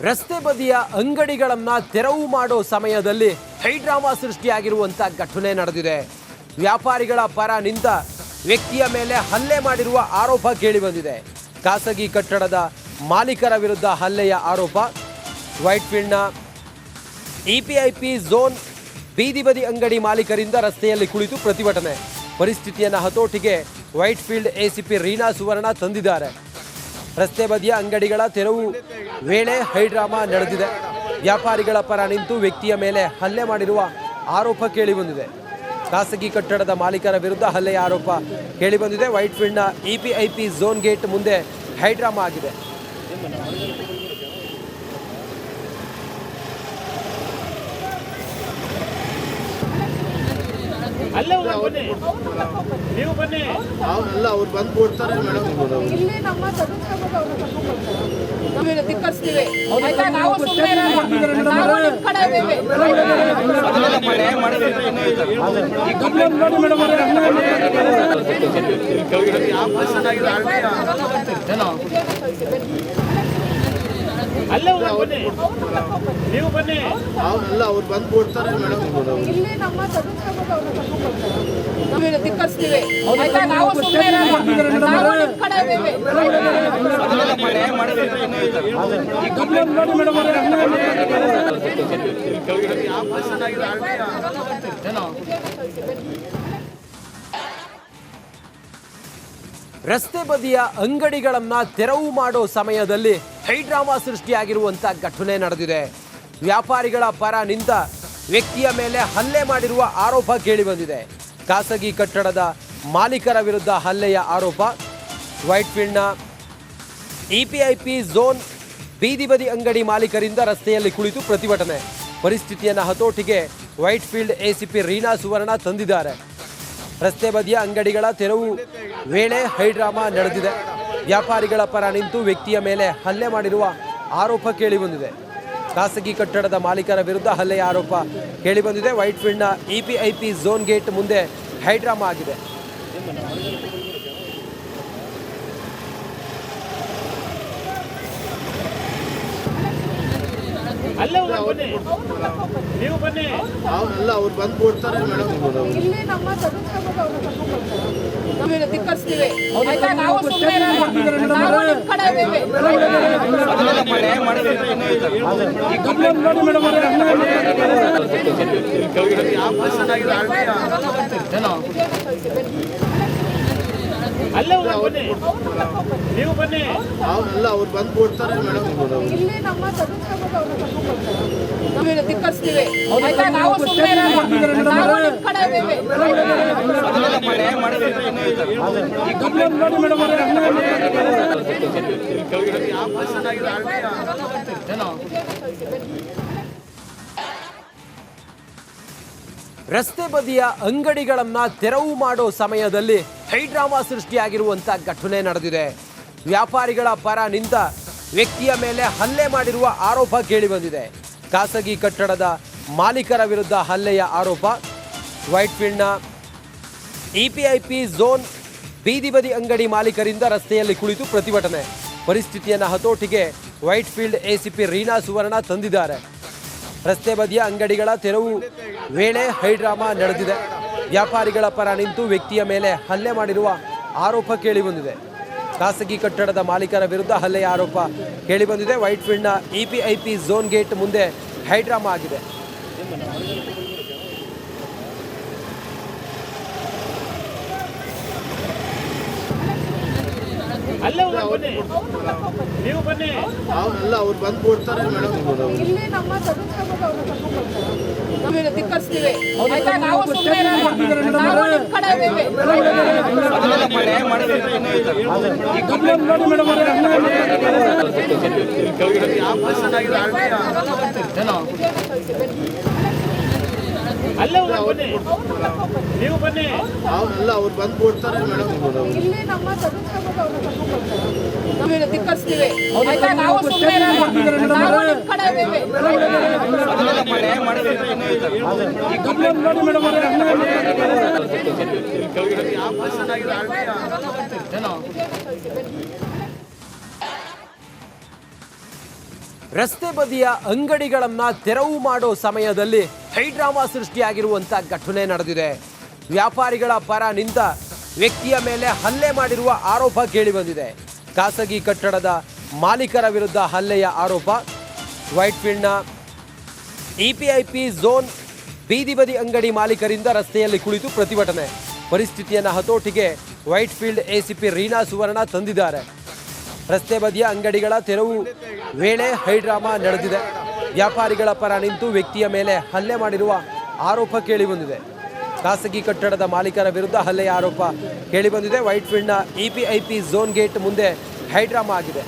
ರಸ್ತೆ ಬದಿಯ ಅಂಗಡಿಗಳನ್ನ ತೆರವು ಮಾಡೋ ಸಮಯದಲ್ಲಿ ಹೈಡ್ರಾಮಾ ಸೃಷ್ಟಿಯಾಗಿರುವಂತ ಘಟನೆ ನಡೆದಿದೆ. ವ್ಯಾಪಾರಿಗಳ ಪರ ನಿಂತ ವ್ಯಕ್ತಿಯ ಮೇಲೆ ಹಲ್ಲೆ ಮಾಡಿರುವ ಆರೋಪ ಕೇಳಿಬಂದಿದೆ. ಖಾಸಗಿ ಕಟ್ಟಡದ ಮಾಲೀಕರ ವಿರುದ್ಧ ಹಲ್ಲೆಯ ಆರೋಪ. ವೈಟ್ ಫೀಲ್ಡ್ನ ಇಪಿಐಪಿ ಝೋನ್ ಬೀದಿ ಬದಿ ಅಂಗಡಿ ಮಾಲೀಕರಿಂದ ರಸ್ತೆಯಲ್ಲಿ ಕುಳಿತು ಪ್ರತಿಭಟನೆ. ಪರಿಸ್ಥಿತಿಯನ್ನು ಹತೋಟಿಗೆ ವೈಟ್ಫೀಲ್ಡ್ ಎಸಿಪಿ ರೀನಾ ಸುವರ್ಣ ತಂದಿದ್ದಾರೆ. ರಸ್ತೆ ಬದಿಯ ಅಂಗಡಿಗಳ ತೆರವು ವೇಳೆ ಹೈಡ್ರಾಮಾ ನಡೆದಿದೆ. ವ್ಯಾಪಾರಿಗಳ ಪರ ನಿಂತು ವ್ಯಕ್ತಿಯ ಮೇಲೆ ಹಲ್ಲೆ ಮಾಡಿರುವ ಆರೋಪ ಕೇಳಿಬಂದಿದೆ. ಖಾಸಗಿ ಕಟ್ಟಡದ ಮಾಲೀಕರ ವಿರುದ್ಧ ಹಲ್ಲೆಯ ಆರೋಪ ಕೇಳಿಬಂದಿದೆ. White I P zone gate ಮುಂದೆ ಹೈಡ್ರಾಮಾ ಆಗಿದೆ ಅಲ್ಲೇ ಹೋಗೋಣ ಬನ್ನಿ ನೀವು ಬನ್ನಿ ಅಲ್ಲ ಅವ್ರು ಬಂದು ಕೊಡ್ತಾರೆ ಮೇಡಮ್ ಇಲ್ಲಿ ನಮ್ಮ ಧಿಕ್ಕರಿಸ್ತೀವಿ ಆಯ್ತಾ ನಾವು ಸುಮ್ಮನೆ ಇರಲ್ಲ. ನಾವು ನಿಮ್ ಕಡೆ ಇದ್ದೀವಿ. ನೀವು ಬನ್ನಿ. ಅಲ್ಲ ಅವ್ರು ಬಂದು ಕೊಡ್ತಾರೆ ಮೇಡಮ್. ಧಿಕ್ಕರಿಸ್ತೀವಿ ನಾವು ಸುಮ್ಮನೆ. ನಾವು ಕಡೆ ಇದ್ದೀವಿ. ರಸ್ತೆ ಬದಿಯ ಅಂಗಡಿಗಳನ್ನ ತೆರವು ಮಾಡೋ ಸಮಯದಲ್ಲಿ ಹೈಡ್ರಾಮಾ ಸೃಷ್ಟಿಯಾಗಿರುವಂಥ ಘಟನೆ ನಡೆದಿದೆ. ವ್ಯಾಪಾರಿಗಳ ಪರ ನಿಂತ ವ್ಯಕ್ತಿಯ ಮೇಲೆ ಹಲ್ಲೆ ಮಾಡಿರುವ ಆರೋಪ ಕೇಳಿಬಂದಿದೆ ಖಾಸಗಿ ಕಟ್ಟಡದ ಮಾಲೀಕರ ವಿರುದ್ಧ ಹಲ್ಲೆಯ ಆರೋಪ. ವೈಟ್ ಫೀಲ್ಡ್ನ ಇಪಿಐಪಿ ಝೋನ್ ಬೀದಿ ಬದಿ ಅಂಗಡಿ ಮಾಲೀಕರಿಂದ ರಸ್ತೆಯಲ್ಲಿ ಕುಳಿತು ಪ್ರತಿಭಟನೆ. ಪರಿಸ್ಥಿತಿಯನ್ನು ಹತೋಟಿಗೆ ವೈಟ್ಫೀಲ್ಡ್ ಎಸಿಪಿ ರೀನಾ ಸುವರ್ಣ ತಂದಿದ್ದಾರೆ. ರಸ್ತೆ ಬದಿಯ ಅಂಗಡಿಗಳ ತೆರವು ವೇಳೆ ಹೈಡ್ರಾಮಾ ನಡೆದಿದೆ. ವ್ಯಾಪಾರಿಗಳ ಪರ ನಿಂತು ವ್ಯಕ್ತಿಯ ಮೇಲೆ ಹಲ್ಲೆ ಮಾಡಿರುವ ಆರೋಪ ಕೇಳಿಬಂದಿದೆ. ಖಾಸಗಿ ಕಟ್ಟಡದ ಮಾಲೀಕರ ವಿರುದ್ಧ ಹಲ್ಲೆಯ ಆರೋಪ ಕೇಳಿಬಂದಿದೆ. ವೈಟ್ ಫೀಲ್ಡ್ನ ಪಿ ಝೋನ್ ಗೇಟ್ ಮುಂದೆ ಹೈಡ್ರಾಮಾ ಆಗಿದೆ. ಅಲ್ಲೇ ಬನ್ನಿ. ನೀವು ಬನ್ನಿ. ಅಲ್ಲ ಅವ್ರು ಬಂದು ಕೊಡ್ತಾರೆ ಇಲ್ಲಿ ನಮ್ಮ ಧಿಕ್ಕರಿಸ್ತೀವಿ ನಾವು ಸುಮ್ಮನೆ ಇರಲ್ಲ. ನಾವು ಕಡೆ ಇದ್ದೀವಿ. ನೀವು ಬನ್ನಿ ಅಲ್ಲ ಅವ್ರು ಬಂದು ಕೊಡ್ತಾರೆ ಮೇಡಮ್ ಧಿಕ್ಕರಿಸ್ತೀವಿ ನಾವು ಸುಮ್ಮನೆ. ನಾವು ನಿಮ್ ಕಡೆ ಇದ್ದೀವಿ. ರಸ್ತೆ ಬದಿಯ ಅಂಗಡಿಗಳನ್ನ ತೆರವು ಮಾಡೋ ಸಮಯದಲ್ಲಿ ಹೈಡ್ರಾಮಾ ಸೃಷ್ಟಿಯಾಗಿರುವಂತ ಘಟನೆ ನಡೆದಿದೆ. ವ್ಯಾಪಾರಿಗಳ ಪರ ನಿಂತ ವ್ಯಕ್ತಿಯ ಮೇಲೆ ಹಲ್ಲೆ ಮಾಡಿರುವ ಆರೋಪ ಕೇಳಿಬಂದಿದೆ. ಖಾಸಗಿ ಕಟ್ಟಡದ ಮಾಲೀಕರ ವಿರುದ್ಧ ಹಲ್ಲೆಯ ಆರೋಪ. ವೈಟ್ ಫೀಲ್ಡ್ನ ಇಪಿಐಪಿ ಝೋನ್ ಬೀದಿ ಬದಿ ಅಂಗಡಿ ಮಾಲೀಕರಿಂದ ರಸ್ತೆಯಲ್ಲಿ ಕುಳಿತು ಪ್ರತಿಭಟನೆ. ಪರಿಸ್ಥಿತಿಯನ್ನು ಹತೋಟಿಗೆ ವೈಟ್ಫೀಲ್ಡ್ ಎಸಿಪಿ ರೀನಾ ಸುವರ್ಣ ತಂದಿದ್ದಾರೆ. ರಸ್ತೆ ಬದಿಯ ಅಂಗಡಿಗಳ ತೆರವು ವೇಳೆ ಹೈಡ್ರಾಮಾ ನಡೆದಿದೆ. ವ್ಯಾಪಾರಿಗಳ ಪರ ನಿಂತು ವ್ಯಕ್ತಿಯ ಮೇಲೆ ಹಲ್ಲೆ ಮಾಡಿರುವ ಆರೋಪ ಕೇಳಿಬಂದಿದೆ. ಖಾಸಗಿ ಕಟ್ಟಡದ ಮಾಲೀಕರ ವಿರುದ್ಧ ಹಲ್ಲೆಯ ಆರೋಪ ಕೇಳಿಬಂದಿದೆ. White I P zone gate ಮುಂದೆ ಹೈಡ್ರಾಮಾ ಆಗಿದೆ ಅಲ್ಲೇ ಹೋಗೋಣ ಬನ್ನಿ ನೀವು ಬನ್ನಿ ಅಲ್ಲ ಅವ್ರು ಬಂದು ಕೊಡ್ತಾರೆ ಧಿಕ್ಕರಿಸ್ತೀವಿ ನಾವು ಸುಮ್ಮನೆ ಇರಲ್ಲ. ನಾವು ನಿಮ್ ಕಡೆ ಇದ್ದೀವಿ. ಅಲ್ಲೇ ಬನ್ನಿ. ನೀವು ಬನ್ನಿ. ಅಲ್ಲ ಅವ್ರು ಬಂದು ಕೊಡ್ತಾರೆ ಮೇಡಮ್. ಇಲ್ಲಿ ನಮ್ಮ ಧಿಕ್ಕರಿಸ್ತೀವಿ ನಾವು ಸುಮ್ಮನೆ ಇರಲ್ಲ. ನಾವು ಕಡೆ ಇದ್ದೀವಿ. ರಸ್ತೆ ಬದಿಯ ಅಂಗಡಿಗಳನ್ನ ತೆರವು ಮಾಡೋ ಸಮಯದಲ್ಲಿ ಹೈಡ್ರಾಮಾ ಸೃಷ್ಟಿಯಾಗಿರುವಂತ ಘಟನೆ ನಡೆದಿದೆ. ವ್ಯಾಪಾರಿಗಳ ಪರ ನಿಂತ ವ್ಯಕ್ತಿಯ ಮೇಲೆ ಹಲ್ಲೆ ಮಾಡಿರುವ ಆರೋಪ ಕೇಳಿಬಂದಿದೆ. ಖಾಸಗಿ ಕಟ್ಟಡದ ಮಾಲೀಕರ ವಿರುದ್ಧ ಹಲ್ಲೆಯ ಆರೋಪ. ವೈಟ್ಫೀಲ್ಡ್ನ ಇಪಿಐಪಿ ಝೋನ್ ಬೀದಿ ಬದಿ ಅಂಗಡಿ ಮಾಲೀಕರಿಂದ ರಸ್ತೆಯಲ್ಲಿ ಕುಳಿತು ಪ್ರತಿಭಟನೆ. ಪರಿಸ್ಥಿತಿಯನ್ನು ಹತೋಟಿಗೆ ವೈಟ್ಫೀಲ್ಡ್ ಎಸಿಪಿ ರೀನಾ ಸುವರ್ಣ ತಂದಿದ್ದಾರೆ. ರಸ್ತೆ ಬದಿಯ ಅಂಗಡಿಗಳ ತೆರವು ವೇಳೆ ಹೈಡ್ರಾಮಾ ನಡೆದಿದೆ. ವ್ಯಾಪಾರಿಗಳ ಪರ ನಿಂತು ವ್ಯಕ್ತಿಯ ಮೇಲೆ ಹಲ್ಲೆ ಮಾಡಿರುವ ಆರೋಪ ಕೇಳಿಬಂದಿದೆ. ಖಾಸಗಿ ಕಟ್ಟಡದ ಮಾಲೀಕರ ವಿರುದ್ಧ ಹಲ್ಲೆಯ ಆರೋಪ ಕೇಳಿಬಂದಿದೆ. ವೈಟ್ಫೀಲ್ಡ್ನ ಪಿ ಝೋನ್ ಗೇಟ್ ಮುಂದೆ ಹೈಡ್ರಾಮಾ ಆಗಿದೆ.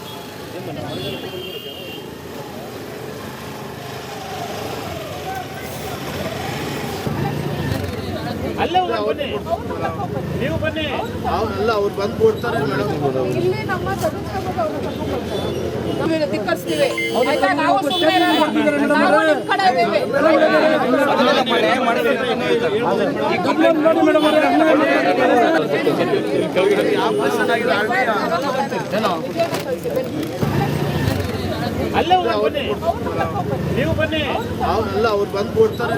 ಅಲ್ಲೇ ಹೋಗೋಣ ಬನ್ನಿ ನೀವು ಬನ್ನಿ ಅಲ್ಲ ಅವ್ರು ಬಂದು ಕೊಡ್ತಾರೆ ಮೇಡಮ್ ಧಿಕ್ಕರಿಸ್ತೀವಿ ನಾವು ಸುಮ್ಮನೆ ಇರಲ್ಲ ನಾವು ನಿಮ್ ಕಡೆ ಇದ್ದೀವಿ ನೀವು ಬನ್ನಿ ಅಲ್ಲ ಅವ್ರು ಬಂದು ಕೊಡ್ತಾರೆ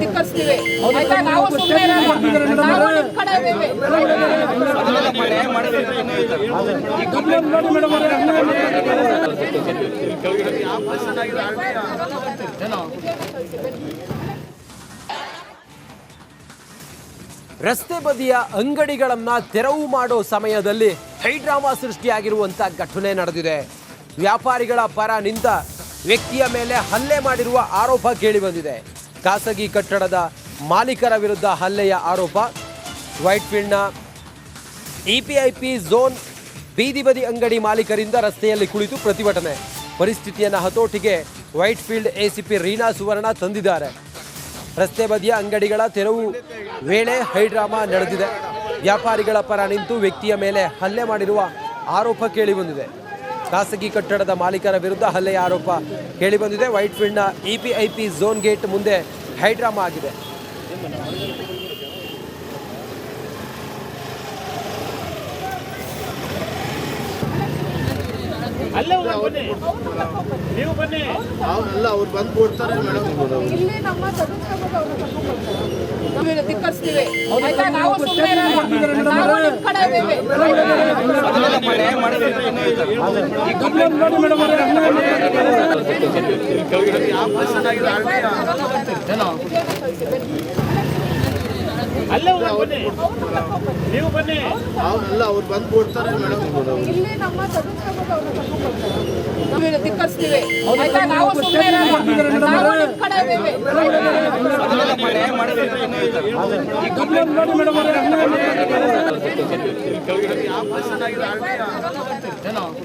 ಧಿಕ್ಕರಿಸ್ತೀವಿ ನಾವು ಸುಮ್ಮನೆ ಇರಲ್ಲ ನಾವು ನಿಮ್ ಕಡೆ ಇದ್ದೀವಿ ರಸ್ತೆ ಬದಿಯ ಅಂಗಡಿಗಳನ್ನು ತೆರವು ಮಾಡೋ ಸಮಯದಲ್ಲಿ ಹೈಡ್ರಾಮಾ ಸೃಷ್ಟಿಯಾಗಿರುವಂತ ಘಟನೆ ನಡೆದಿದೆ. ವ್ಯಾಪಾರಿಗಳ ಪರ ನಿಂತ ವ್ಯಕ್ತಿಯ ಮೇಲೆ ಹಲ್ಲೆ ಮಾಡಿರುವ ಆರೋಪ ಕೇಳಿಬಂದಿದೆ. ಖಾಸಗಿ ಕಟ್ಟಡದ ಮಾಲೀಕರ ವಿರುದ್ಧ ಹಲ್ಲೆಯ ಆರೋಪ. ವೈಟ್ಫೀಲ್ಡ್ನ ಇಪಿಐಪಿ ಝೋನ್ ಬೀದಿ ಬದಿ ಅಂಗಡಿ ಮಾಲೀಕರಿಂದ ರಸ್ತೆಯಲ್ಲಿ ಕುಳಿತು ಪ್ರತಿಭಟನೆ. ಪರಿಸ್ಥಿತಿಯನ್ನು ಹತೋಟಿಗೆ ವೈಟ್ಫೀಲ್ಡ್ ಎಸಿಪಿ ರೀನಾ ಸುವರ್ಣ ತಂದಿದ್ದಾರೆ. ರಸ್ತೆ ಬದಿಯ ಅಂಗಡಿಗಳ ತೆರವು ವೇಳೆ ಹೈಡ್ರಾಮಾ ನಡೆದಿದೆ. ವ್ಯಾಪಾರಿಗಳ ಪರ ನಿಂತು ವ್ಯಕ್ತಿಯ ಮೇಲೆ ಹಲ್ಲೆ ಮಾಡಿರುವ ಆರೋಪ ಕೇಳಿಬಂದಿದೆ. ಖಾಸಗಿ ಕಟ್ಟಡದ ಮಾಲೀಕರ ವಿರುದ್ಧ ಹಲ್ಲೆಯ ಆರೋಪ ಕೇಳಿಬಂದಿದೆ. ವೈಟ್ಫೀಲ್ಡ್ನ ಪಿ ಝೋನ್ ಗೇಟ್ ಮುಂದೆ ಹೈಡ್ರಾಮಾ ಆಗಿದೆ. ಅಲ್ಲೇ ಬನ್ನಿ. ನೀವು ಬನ್ನಿ. ಅಲ್ಲ ಅವ್ರು ಬಂದು ಕೊಡ್ತಾರೆ ಮೇಡಮ್. ಧಿಕ್ಕರಿಸ್ತೀವಿ ನಾವು ಸುಮ್ಮನೆ ನಾವು ಕಡೆ ಇದ್ದೀವಿ. ನೀವು ಬನ್ನಿ ಅಲ್ಲ ಅವ್ರು ಬಂದು ಕೊಡ್ತಾರೆ ಮೇಡಮ್ ಇಲ್ಲಿ ನಮ್ಮ ಧಿಕ್ಕರಿಸ್ತೀವಿ ನಾವು ಸುಮ್ಮನೆ ನಾವು ನಿಮ್ ಕಡೆ ಇದ್ದೀವಿ ಮೇಡಮ್